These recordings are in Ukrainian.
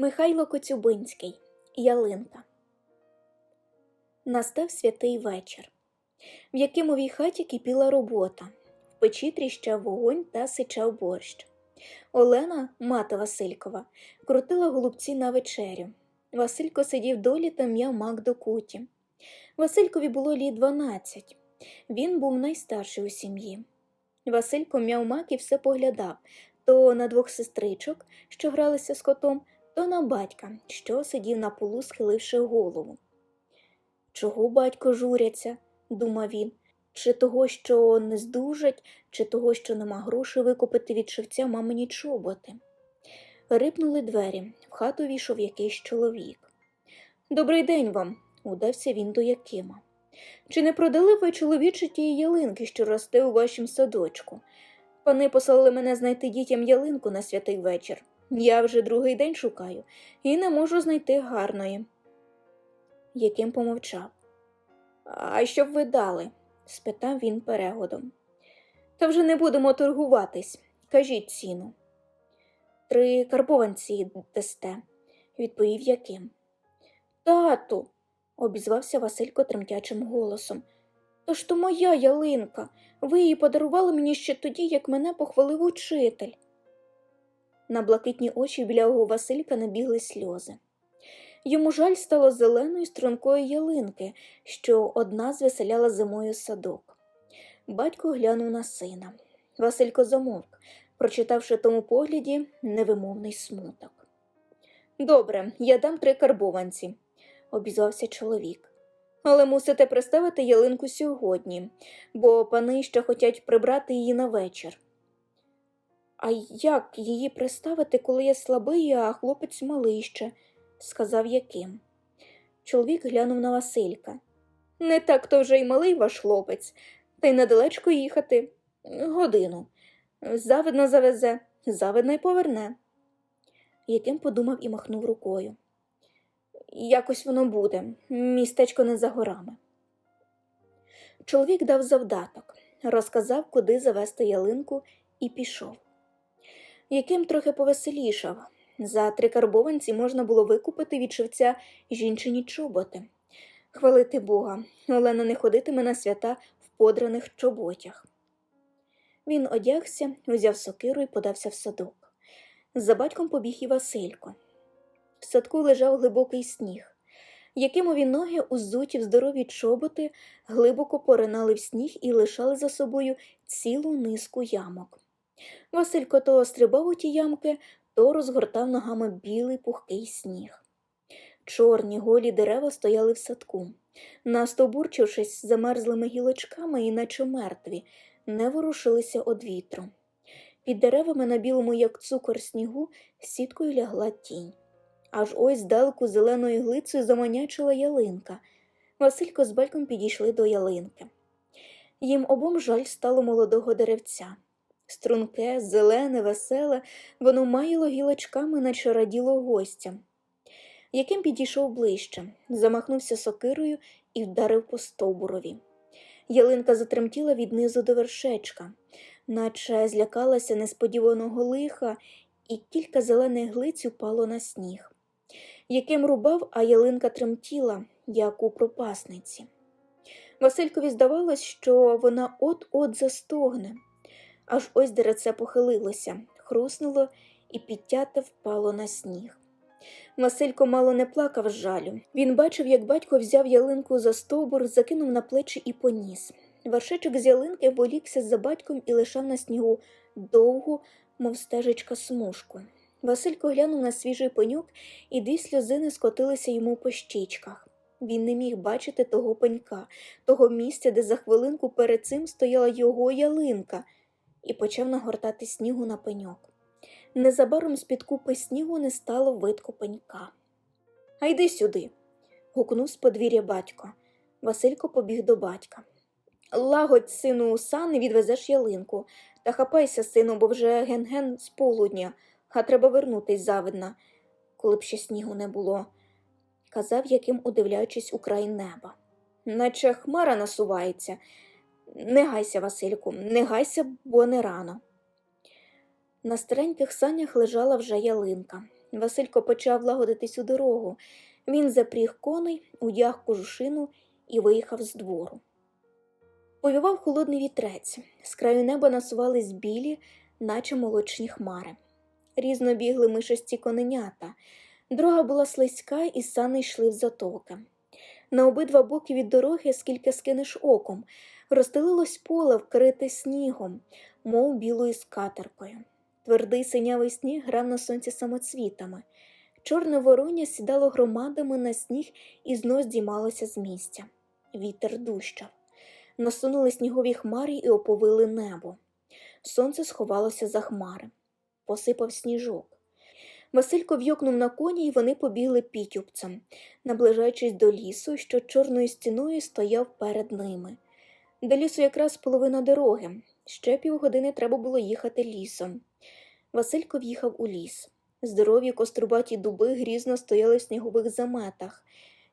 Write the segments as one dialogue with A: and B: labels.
A: Михайло Коцюбинський Ялинка. Настав святий вечір. В Якимовій хаті кипіла робота. В печі тріщав вогонь та сичав борщ. Олена, мати Василькова, крутила голубці на вечерю. Василько сидів долі та м'яв мак до куті. Василькові було літ дванадцять. Він був найстарший у сім'ї. Василько м'яв мак і все поглядав то на двох сестричок, що гралися з котом, то на батька, що сидів на полу, схиливши голову. Чого батько журяться? думав він, чи того, що не здужать, чи того, що нема грошей викупити від шевця мамині чоботи. Рипнули двері, в хату війшов якийсь чоловік. Добрий день вам, удався він до Якима. Чи не продали ви чоловічі тієї ялинки, що росте у вашім садочку? Пани послали мене знайти дітям ялинку на святий вечір. Я вже другий день шукаю і не можу знайти гарної. Яким помовчав. А що б ви дали? спитав він перегодом. Та вже не будемо торгуватись. Кажіть ціну. Три карбованці дасте, відповів Яким. Тату, обізвався Василько тремтячим голосом. То ж то моя ялинка. Ви її подарували мені ще тоді, як мене похвалив учитель. На блакитні очі білявого Василька набігли сльози. Йому жаль стало зеленої стрункої ялинки, що одна звеселяла зимою садок. Батько глянув на сина. Василько замовк, прочитавши тому погляді невимовний смуток. Добре, я дам три карбованці, обізвався чоловік. Але мусите приставити ялинку сьогодні, бо пани ще хотять прибрати її на вечір. А як її приставити, коли я слабий, а хлопець малий ще? сказав Яким. Чоловік глянув на Василька. Не так то вже й малий ваш хлопець, та й недалечко їхати. Годину. Завидно завезе, завидно й поверне. Яким подумав і махнув рукою. Якось воно буде, містечко не за горами. Чоловік дав завдаток, розказав, куди завести ялинку, і пішов. Яким трохи повеселішав. За три карбованці можна було викупити від шевця жінчині чоботи. Хвалити Бога, Олена не ходитиме на свята в подраних чоботях. Він одягся, узяв сокиру і подався в садок. За батьком побіг і Василько. В садку лежав глибокий сніг. Якимові ноги, узуті в здорові чоботи, глибоко поринали в сніг і лишали за собою цілу низку ямок. Василько то стрибав у ті ямки, то розгортав ногами білий пухкий сніг. Чорні голі дерева стояли в садку, настобурчившись замерзлими гілочками і наче мертві, не ворушилися од вітру. Під деревами на білому, як цукор снігу, сіткою лягла тінь. Аж ось здалеку зеленою глицею заманячила ялинка. Василько з батьком підійшли до ялинки. Їм обом жаль стало молодого деревця. Струнке, зелене, веселе, воно маяло гілочками, наче раділо гостям. Яким підійшов ближче, замахнувся сокирою і вдарив по стовбурові. Ялинка затремтіла від низу до вершечка, наче злякалася несподіваного лиха, і кілька зелених глиць упало на сніг. Яким рубав, а ялинка тремтіла, як у пропасниці. Василькові здавалось, що вона от-от застогне. Аж ось дереце похилилося, хруснуло і підтяте впало на сніг. Василько мало не плакав з жалю. Він бачив, як батько взяв ялинку за стовбур, закинув на плечі і поніс. Вершечок з ялинки волікся за батьком і лишав на снігу довгу, мов стежечка смужку. Василько глянув на свіжий пеньок, і дві сльозини скотилися йому по щічках. Він не міг бачити того пенька, того місця, де за хвилинку перед цим стояла його ялинка, і почав нагортати снігу на пеньок. Незабаром з-під купи снігу не стало видко пенька. А йди сюди. гукнув з подвір'я батько. Василько побіг до батька. Лагодь, сину, сани, відвезеш ялинку, та хапайся, сину, бо вже ген-ген з полудня, а треба вернутись завидна, коли б ще снігу не було, казав яким, удивляючись у край неба. Наче хмара насувається. Не гайся, Васильку, не гайся, бо не рано. На стареньких санях лежала вже ялинка. Василько почав лагодитись у дорогу. Він запріг коней, удяг кожушину і виїхав з двору. Повівав холодний вітрець, з краю неба насувались білі, наче молочні хмари. Різно бігли мишасті коненята. Дорога була слизька, і сани йшли в затоки. На обидва боки від дороги, скільки скинеш оком, розстелилось поле, вкрите снігом, мов білою скатеркою. Твердий синявий сніг грав на сонці самоцвітами. Чорне вороння сідало громадами на сніг і знов здіймалося з місця. Вітер дущав. Насунули снігові хмари і оповили небо. Сонце сховалося за хмари. Посипав сніжок. Василько в'йокнув на коні, і вони побігли пітюбцем, наближаючись до лісу, що чорною стіною стояв перед ними. До лісу якраз половина дороги. Ще півгодини треба було їхати лісом. Василько в'їхав у ліс. Здорові кострубаті дуби грізно стояли в снігових заметах.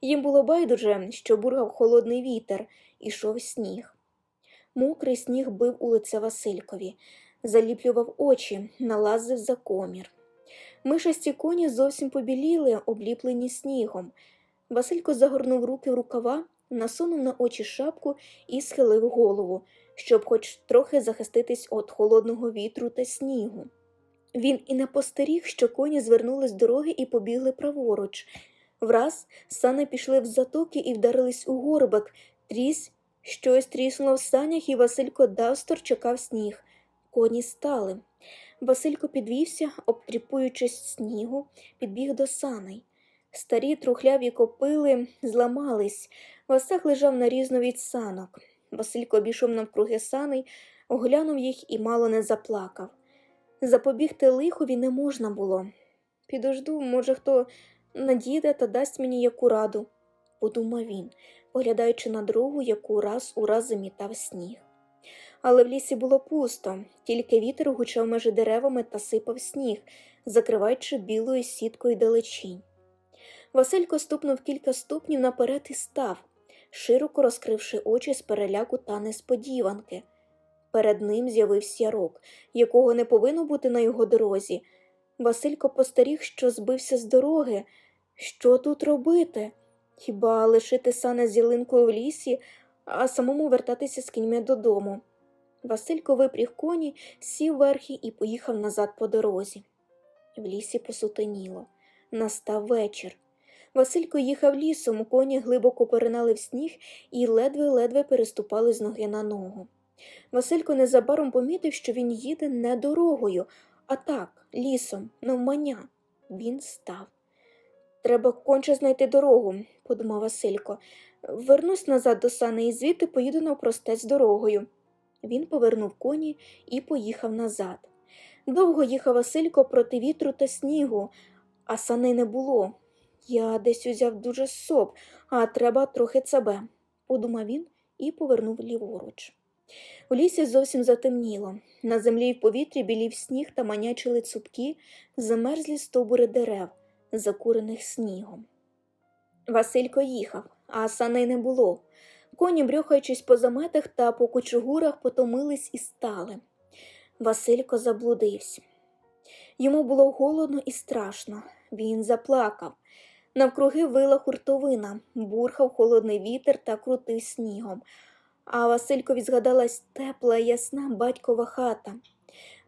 A: Їм було байдуже, що бургав холодний вітер, ішов сніг. Мокрий сніг бив у лице Василькові, заліплював очі, налазив за комір. Мишасті коні зовсім побіліли, обліплені снігом. Василько загорнув руки в рукава, насунув на очі шапку і схилив голову, щоб хоч трохи захиститись від холодного вітру та снігу. Він і не постеріг, що коні звернули з дороги і побігли праворуч. Враз сани пішли в затоки і вдарились у горбик. Трісь, щось тріснуло в санях, і Василько Дастор чекав сніг. Коні стали. Василько підвівся, обтріпуючись снігу, підбіг до саней. Старі трухляві копили зламались. Васах лежав нарізно від санок. Василько обійшов навкруги саней, оглянув їх і мало не заплакав. Запобігти лихові не можна було. Підожду, може, хто надійде та дасть мені яку раду, подумав він, поглядаючи на дорогу, яку раз у раз замітав сніг. Але в лісі було пусто, тільки вітер гучав межі деревами та сипав сніг, закриваючи білою сіткою далечінь. Василько ступнув кілька ступнів наперед і став, широко розкривши очі з переляку та несподіванки. Перед ним з'явився ярок, якого не повинно бути на його дорозі. Василько постеріг, що збився з дороги. Що тут робити? Хіба лишити сане з ялинкою в лісі, а самому вертатися з кіньми додому? Василько випріг коні, сів верхи і поїхав назад по дорозі. В лісі посутеніло. Настав вечір. Василько їхав лісом, коні глибоко поринали в сніг і ледве-ледве переступали з ноги на ногу. Василько незабаром помітив, що він їде не дорогою, а так, лісом, навмання. Він став. Треба конче знайти дорогу, подумав Василько. Вернусь назад до сани і звідти поїду навпростець дорогою. Він повернув коні і поїхав назад. Довго їхав Василько проти вітру та снігу, а сани не було. Я десь узяв дуже соп, а треба трохи цабе, подумав він і повернув ліворуч. У лісі зовсім затемніло. На землі й в повітрі білів сніг та манячили цупкі, замерзлі стовбури дерев, закурених снігом. Василько їхав, а саней не було. Коні, брюхаючись по заметах та по кучугурах, потомились і стали. Василько заблудився. Йому було голодно і страшно. Він заплакав. Навкруги вила хуртовина, бурхав холодний вітер та крутив снігом. А Василькові згадалась тепла, ясна батькова хата.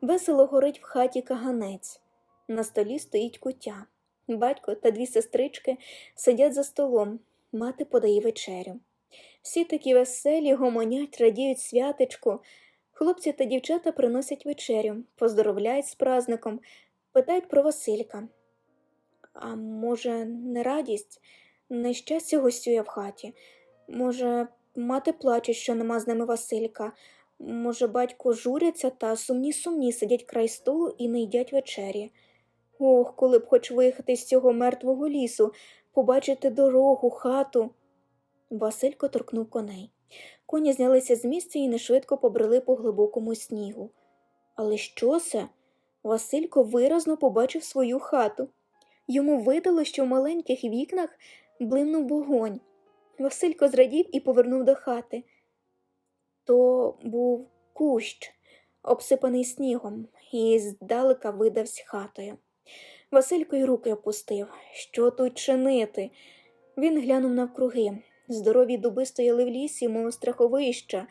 A: Весело горить в хаті каганець. На столі стоїть кутя. Батько та дві сестрички сидять за столом, мати подає вечерю. Всі такі веселі, гомонять, радіють святечку. Хлопці та дівчата приносять вечерю, поздоровляють з праздником, питають про Василька. А може, не радість, нещастя гостює в хаті? Може, мати плаче, що нема з ними Василька? Може, батько журяться та сумні сумні сидять край столу і не їдять вечері. Ох, коли б хоч виїхати з цього мертвого лісу, побачити дорогу, хату. Василько торкнув коней. Коні знялися з місця і нешвидко побрели по глибокому снігу. Але що це? Василько виразно побачив свою хату. Йому видало, що в маленьких вікнах блимнув вогонь. Василько зрадів і повернув до хати. То був кущ, обсипаний снігом, і здалека видався хатою. Василько й руки опустив. Що тут чинити? Він глянув навкруги. Здорові дуби стояли в лісі, мов страховища,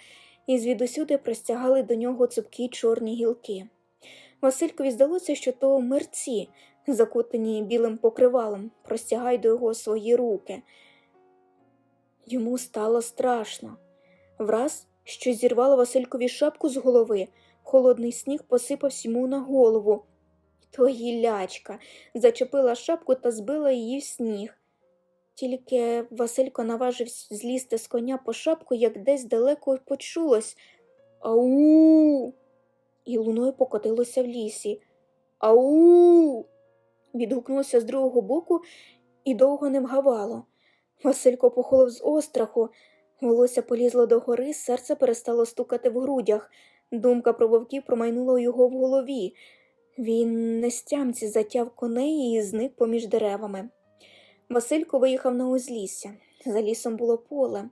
A: і звідусюди простягали до нього цупкі чорні гілки. Василькові здалося, що то мерці, закутані білим покривалом, простягають до його свої руки. Йому стало страшно. Враз щось зірвало Василькові шапку з голови, холодний сніг посипався йому на голову. То гілячка зачепила шапку та збила її в сніг. Тільки Василько наважився злізти з коня по шапку, як десь далеко почулось Ау. І луною покотилося в лісі. Ау. Відгукнулося з другого боку і довго не вгавало. Василько похолов з остраху. Волосся полізло догори, серце перестало стукати в грудях. Думка про вовків промайнула його в голові. Він не стямці затяв коней і зник поміж деревами. Василько виїхав на узлісся. За лісом було поле.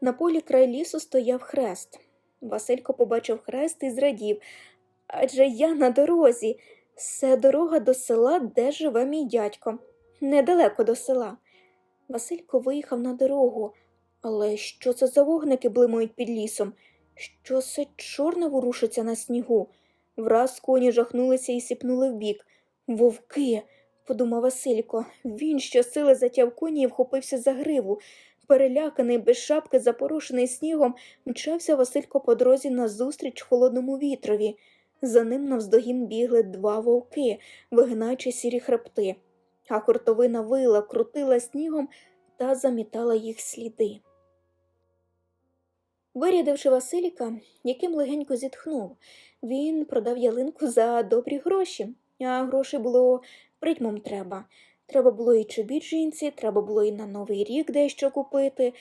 A: На полі край лісу стояв хрест. Василько побачив хрест і зрадів. Адже я на дорозі. Це дорога до села, де живе мій дядько. Недалеко до села. Василько виїхав на дорогу. Але що це за вогники блимають під лісом? Що це чорне ворушиться на снігу? Враз коні жахнулися і сіпнули вбік. Вовки, подумав Василько. Він щосили затяв коні і вхопився за гриву. Переляканий, без шапки, запорошений снігом, мчався Василько по дорозі назустріч холодному вітрові. За ним навздогін бігли два вовки, вигинаючи сірі хребти, а хуртовина вила, крутила снігом та замітала їх сліди. Вирядивши Василіка, яким легенько зітхнув, він продав ялинку за добрі гроші, а грошей було притьмом треба. Треба було і чобіт жінці, треба було і на новий рік дещо купити.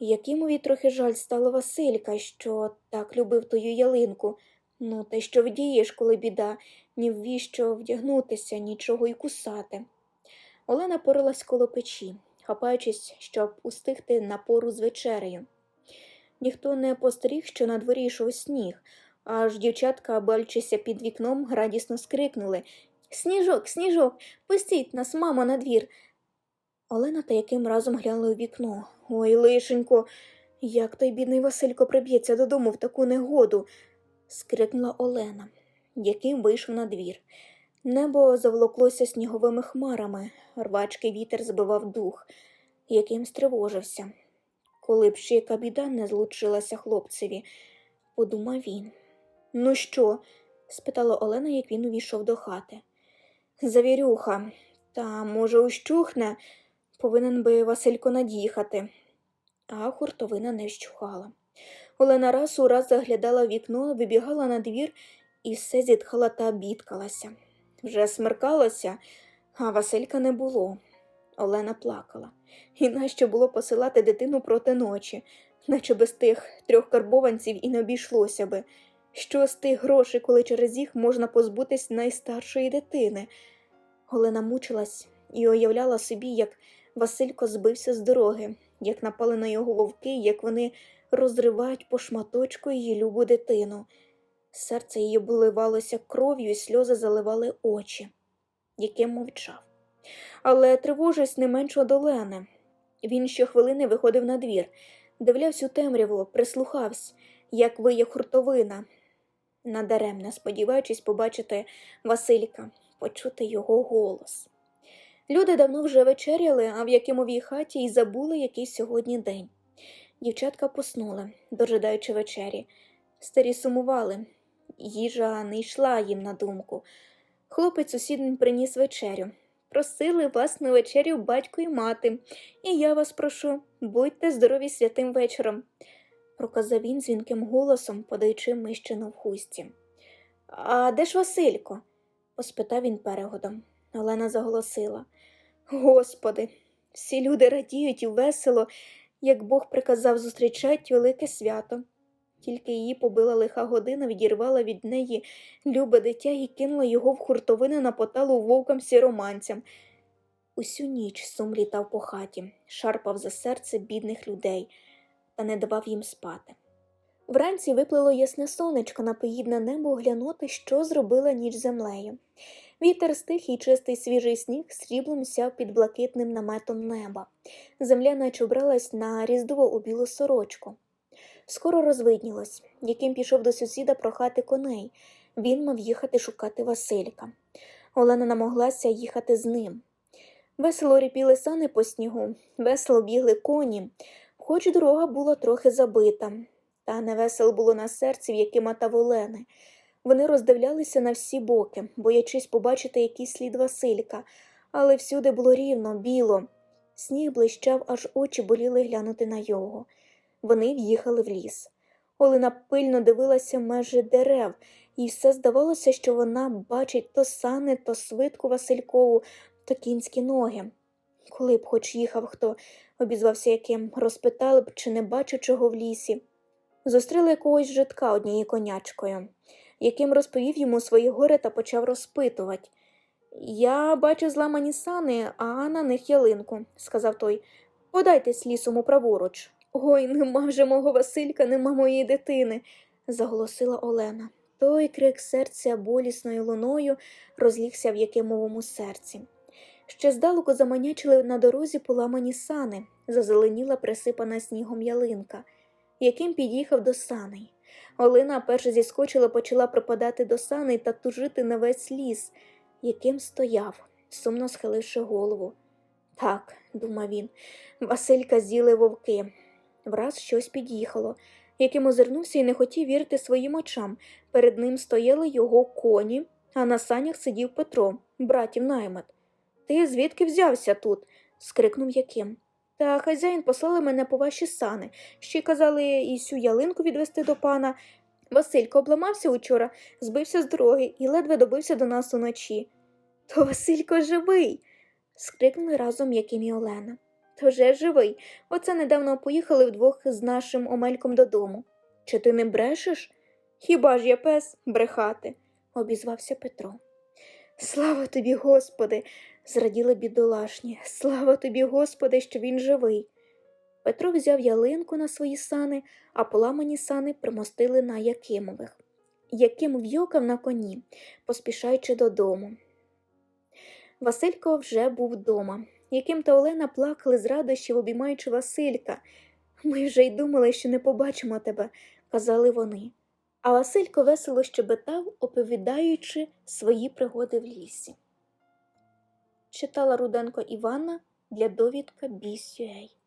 A: Якимові трохи жаль стало Василька, що так любив тою ялинку. Ну, та що вдієш, коли біда, ні в віщо вдягнутися, нічого й кусати. Олена порилась коло печі, хапаючись, щоб устигти на пору з вечерею. Ніхто не постеріг, що на дворі йшов сніг, аж дівчатка, бальчися під вікном, радісно скрикнули Сніжок, сніжок, пустіть нас, мамо, на двір!» Олена та яким разом глянули у вікно. Ой, лишенько, як той бідний Василько приб'ється додому в таку негоду. Скрикнула Олена, яким вийшов на двір. Небо заволоклося сніговими хмарами, рвачкий вітер збивав дух, яким стривожився. Коли б ще яка біда не злучилася хлопцеві, подумав він. Ну що? спитала Олена, як він увійшов до хати. Завірюха, та, може, ущухне, повинен би Василько над'їхати. А хуртовина не вщухала. Олена раз у раз заглядала вікно, вибігала на двір і все зітхала та бідкалася. Вже смеркалося, а Василька не було. Олена плакала. І нащо було посилати дитину проти ночі, наче без тих трьох карбованців і не обійшлося би. Що з тих грошей, коли через їх можна позбутись найстаршої дитини? Олена мучилась і уявляла собі, як Василько збився з дороги, як напали на його вовки, як вони розривають по шматочку її любу дитину. Серце її обливалося кров'ю, і сльози заливали очі, яким мовчав. Але тривожись не менш од Олени. Він щохвилини виходив на двір, дивлявся у темряву, прислухався, як виє хуртовина, надаремно сподіваючись побачити Василька, почути його голос. Люди давно вже вечеряли, а в якимовій хаті й забули який сьогодні день. Дівчатка поснули, дожидаючи вечері. Старі сумували, їжа не йшла їм на думку. Хлопець сусіднім приніс вечерю. Просили вас на вечерю батько і мати, і я вас прошу, будьте здорові святим вечором, проказав він дзвінким голосом, подаючи мищину в хусті. А де ж Василько? поспитав він перегодом. Олена заголосила. Господи, всі люди радіють і весело, як Бог приказав зустрічать велике свято. Тільки її побила лиха година, відірвала від неї любе дитя і кинула його в хуртовини на поталу вовкам сіроманцям. Усю ніч сум літав по хаті, шарпав за серце бідних людей та не давав їм спати. Вранці виплило ясне сонечко на поїдне небо оглянути, що зробила ніч землею. Вітер стих і чистий свіжий сніг сріблом сяв під блакитним наметом неба. Земля наче обралась на різдво у білу сорочку. Скоро розвиднілось, яким пішов до сусіда прохати коней. Він мав їхати шукати Василька. Олена намоглася їхати з ним. Весело ріпіли сани по снігу, весело бігли коні, хоч дорога була трохи забита, та невесело було на серці, в яке мотав Олени. Вони роздивлялися на всі боки, боячись побачити якийсь слід Василька, але всюди було рівно, біло. Сніг блищав, аж очі боліли глянути на його. Вони в'їхали в ліс. Олена пильно дивилася межі дерев, і все здавалося, що вона бачить то сани, то свитку Василькову, то кінські ноги. Коли б хоч їхав хто, обізвався яким, розпитали б, чи не бачу чого в лісі. Зустріли якогось житка однією конячкою, яким розповів йому своє горе та почав розпитувати. Я бачу зламані сани, а на них ялинку, сказав той. Подайтесь лісом праворуч. Ой, нема вже мого Василька, нема моєї дитини, заголосила Олена. Той крик серця болісною луною розлігся в якимовому серці. Ще здалеку заманячили на дорозі поламані сани, зазеленіла присипана снігом ялинка, яким під'їхав до саней. Олена перше зіскочила, почала припадати до саней та тужити на весь ліс, яким стояв, сумно схиливши голову. Так, думав він, Василька з'їли вовки. Враз щось під'їхало, яким озирнувся і не хотів вірити своїм очам. Перед ним стояли його коні, а на санях сидів Петро, братів наймит. Ти звідки взявся тут? скрикнув Яким. Та хазяїн послали мене по ваші сани. Ще й казали і сю ялинку відвести до пана. Василько обламався учора, збився з дороги і ледве добився до нас уночі. То Василько живий. скрикнули разом Яким і Олена. То вже живий. Оце недавно поїхали вдвох з нашим омельком додому. Чи ти не брешеш? Хіба ж я пес брехати? обізвався Петро. Слава тобі, Господи, зраділи бідолашні. Слава тобі, Господи, що він живий. Петро взяв ялинку на свої сани, а поламані сани примостили на Якимових. Яким в'йокав на коні, поспішаючи додому. Василько вже був вдома. Яким та Олена плакали з радощів, обіймаючи Василька. Ми вже й думали, що не побачимо тебе, казали вони. А Василько весело щебетав, оповідаючи свої пригоди в лісі. Читала Руденко Івана для довідка Бісюей.